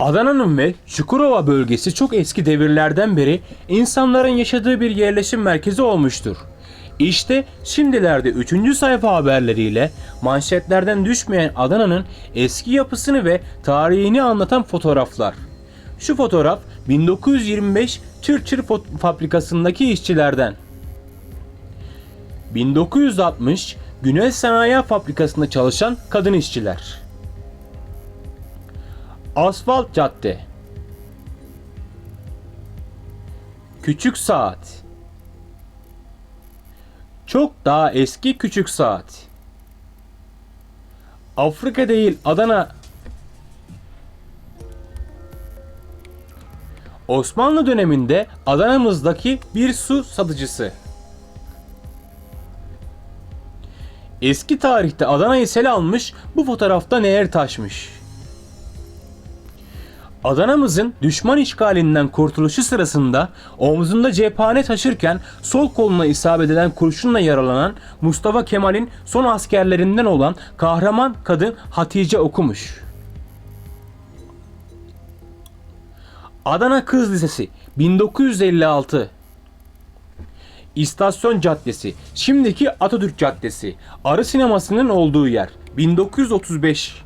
Adana'nın ve Çukurova bölgesi çok eski devirlerden beri insanların yaşadığı bir yerleşim merkezi olmuştur. İşte şimdilerde 3. sayfa haberleriyle manşetlerden düşmeyen Adana'nın eski yapısını ve tarihini anlatan fotoğraflar. Şu fotoğraf 1925 Türkçür Fo- Fabrikası'ndaki işçilerden. 1960 Güney Sanayi Fabrikası'nda çalışan kadın işçiler. Asfalt cadde. Küçük saat. Çok daha eski küçük saat. Afrika değil Adana. Osmanlı döneminde Adana'mızdaki bir su satıcısı. Eski tarihte Adana'yı sel almış, bu fotoğrafta neler taşmış. Adana'mızın düşman işgalinden kurtuluşu sırasında omzunda cephane taşırken sol koluna isabet eden kurşunla yaralanan Mustafa Kemal'in son askerlerinden olan kahraman kadın Hatice okumuş. Adana Kız Lisesi 1956 İstasyon Caddesi, şimdiki Atatürk Caddesi, Arı Sineması'nın olduğu yer 1935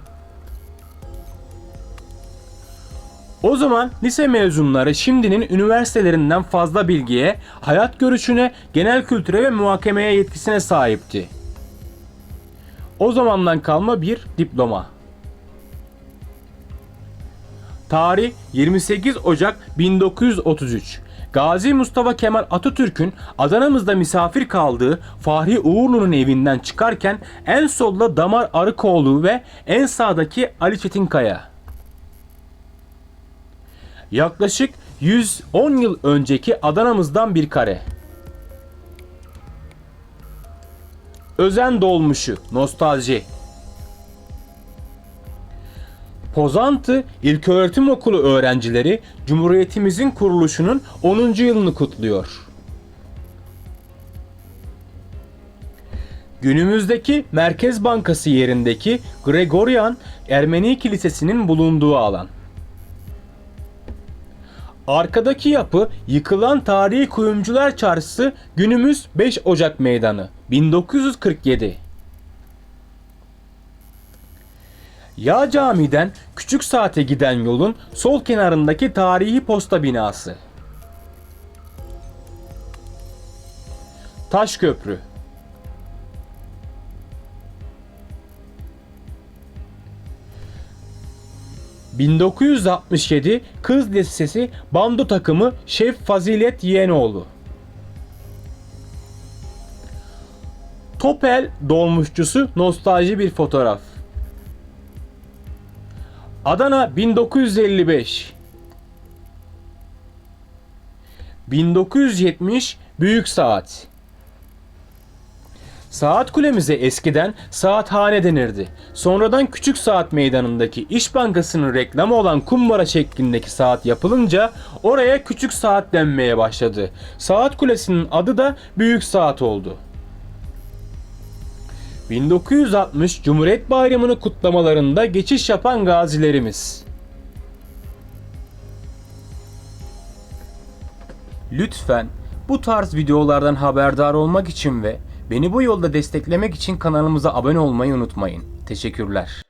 O zaman lise mezunları şimdinin üniversitelerinden fazla bilgiye, hayat görüşüne, genel kültüre ve muhakemeye yetkisine sahipti. O zamandan kalma bir diploma. Tarih 28 Ocak 1933. Gazi Mustafa Kemal Atatürk'ün Adana'mızda misafir kaldığı Fahri Uğurlu'nun evinden çıkarken en solda Damar Arıkoğlu ve en sağdaki Ali Çetinkaya. Yaklaşık 110 yıl önceki Adana'mızdan bir kare. Özen dolmuşu, nostalji. Pozantı İlköğretim Okulu öğrencileri Cumhuriyetimizin kuruluşunun 10. yılını kutluyor. Günümüzdeki Merkez Bankası yerindeki Gregorian Ermeni Kilisesi'nin bulunduğu alan. Arkadaki yapı yıkılan tarihi kuyumcular çarşısı günümüz 5 Ocak Meydanı 1947. Yağ Cami'den Küçük Saat'e giden yolun sol kenarındaki tarihi posta binası. Taş Köprü ...1967 Kız Lisesi Bando takımı Şef Fazilet Yeğenoğlu. Topel dolmuşçusu nostalji bir fotoğraf. Adana 1955 1970 Büyük Saat Saat kulemize eskiden saathane denirdi. Sonradan Küçük Saat Meydanı'ndaki İş Bankası'nın reklamı olan kumbara şeklindeki saat yapılınca oraya Küçük Saat denmeye başladı. Saat kulesinin adı da Büyük Saat oldu. 1960 Cumhuriyet Bayramı'nı kutlamalarında geçiş yapan gazilerimiz. Lütfen bu tarz videolardan haberdar olmak için ve beni bu yolda desteklemek için kanalımıza abone olmayı unutmayın. Teşekkürler.